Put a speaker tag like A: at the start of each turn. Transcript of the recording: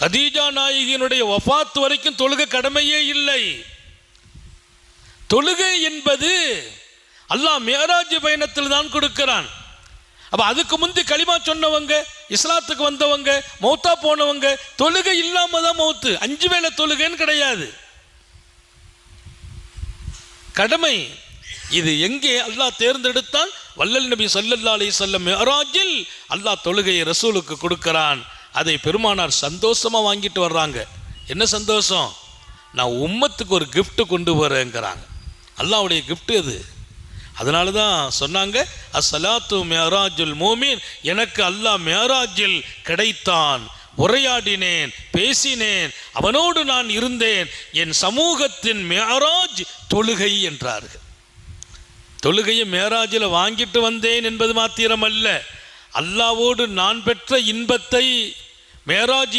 A: கதீஜா நாயகியினுடைய வஃபாத் வரைக்கும் தொழுகை கடமையே இல்லை. தொழுகை என்பது அல்லாஹ் மேராஜ் பயணத்தில் தான் கொடுக்கிறான். அப்போ அதுக்கு முந்தி களிமா சொன்னவங்க இஸ்லாத்துக்கு வந்தவங்க மௌத்தா போனவங்க தொழுகை இல்லாம தான் மௌத்து. அஞ்சு வேலை தொழுகைன்னு கிடையாது. கடமை. இது எங்கே அல்லாஹ் தேர்ந்தெடுத்தான்? வல்லல் நபி ஸல்லல்லாஹு அலி சொல்லம் அல்லாஹ் தொழுகையை ரசூலுக்கு கொடுக்கிறான். அதை பெருமானார் சந்தோஷமாக வாங்கிட்டு வர்றாங்க. என்ன சந்தோஷம்? நான் உம்மத்துக்கு ஒரு கிஃப்ட்டு கொண்டு வரேங்கிறாங்க. அல்லாவுடைய கிஃப்ட்டு அது அதனால தான் சொன்னாங்க அசலாத்து மேராஜுல் மூமின். எனக்கு அல்லாஹ் மேராஜில் கிடைத்தான். உரையாடினேன் பேசினேன் அவனோடு நான் இருந்தேன். என் சமூகத்தின் மேராஜ் தொழுகை என்றார்கள். தொழுகையை மேராஜில் வாங்கிட்டு வந்தேன் என்பது மாத்திரமல்ல. அல்லாவோடு நான் பெற்ற இன்பத்தை மேராஜ்